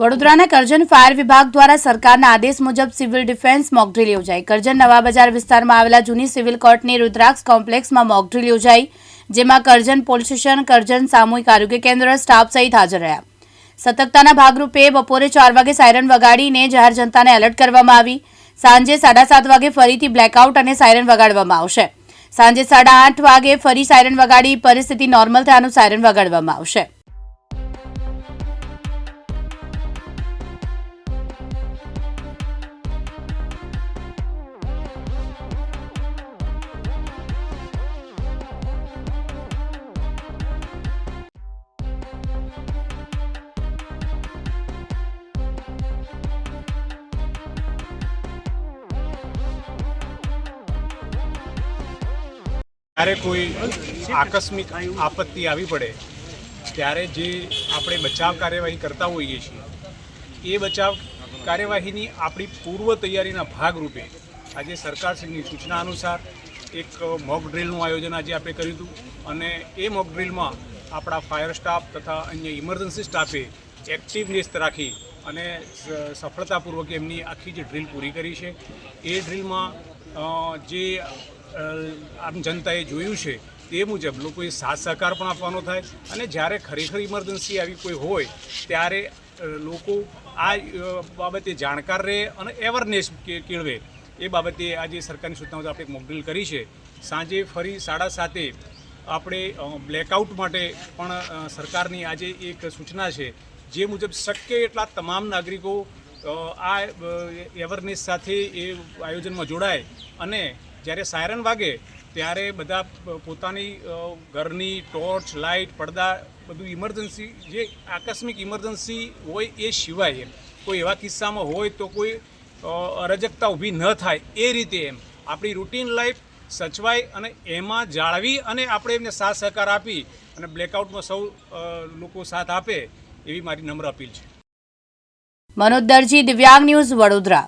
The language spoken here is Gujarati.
વડોદરાના કરજણ ફાયર વિભાગ દ્વારા સરકારના આદેશ મુજબ સિવિલ ડિફેન્સ મોકડ્રીલ યોજાઈ. કરજણ નવા બજાર વિસ્તારમાં આવેલા જૂની સિવિલ કોર્ટની રુદ્રાક્ષ કોમ્પ્લેક્સમાં મોકડ્રીલ યોજાઈ, જેમાં કરજણ પોલીસ સ્ટેશન, કરજણ સામૂહિક આરોગ્ય કેન્દ્ર, સ્ટાફ સહિત હાજર રહ્યા. સતર્કતાના ભાગરૂપે બપોરે ચાર વાગે સાયરન વગાડીને જાહેર જનતાને એલર્ટ કરવામાં આવી. સાંજે સાડા સાત વાગે ફરીથી બ્લેકઆઉટ અને સાયરન વગાડવામાં આવશે. સાંજે સાડા આઠ વાગે ફરી સાયરન વગાડી પરિસ્થિતિ નોર્મલ થયાનું સાયરન વગાડવામાં આવશે. ત્યારે કોઈ આકસ્મિક આપત્તિ આવી પડે, ત્યારે જે આપણે બચાવ કાર્યવાહી કરતા હોઈએ છીએ, એ બચાવ કાર્યવાહીની આપણી પૂર્વ તૈયારીના ભાગરૂપે આજે સરકારશ્રીની સૂચના અનુસાર એક મોક ડ્રીલનું આયોજન આજે આપણે કર્યું હતું અને એ મોક ડ્રિલમાં આપણા ફાયર સ્ટાફ તથા અન્ય ઇમરજન્સી સ્ટાફે એક્ટિવનેસ રાખી અને સફળતાપૂર્વક એમની આખી જે ડ્રીલ પૂરી કરી છે. એ ડ્રીલમાં જે આમ જનતાએ જોયું છે તે મુજબ લોકોએ સાથ સહકાર પણ આપવાનો થાય અને જ્યારે ખરેખર ઇમરજન્સી આવી કોઈ હોય, ત્યારે લોકો આ બાબતે જાણકાર રહે અને એવરનેસ કેળવે. એ બાબતે આજે સરકારની સૂચનાઓ આપણે એક મોકડ્રીલ કરી છે, સાંજે ફરી સાડા સાતે આપણે બ્લેકઆઉટ માટે પણ સરકારની આજે એક સૂચના છે, જે મુજબ શક્ય એટલા તમામ નાગરિકો આ એવરનેસ સાથે એ આયોજનમાં જોડાય અને જ્યારે સાયરન વાગે ત્યારે બધા પોતાની ઘરની ટોર્ચ, લાઇટ, પડદા બધું ઇમરજન્સી, જે આકસ્મિક ઇમરજન્સી હોય એ સિવાય એમ. કોઈ એવા કિસ્સામાં હોય તો કોઈ અરજકતા ઊભી ન થાય એ રીતે એમ. આપણી રૂટીન લાઈફ સચવાય અને એમાં જાળવી અને આપણે એમને સાથ સહકાર આપી અને બ્લેકઆઉટમાં સૌ લોકો સાથ આપે એવી મારી નમ્ર અપીલ છે. મનોજ દરજી દિવ્યાંગ ન્યૂઝ વડોદરા.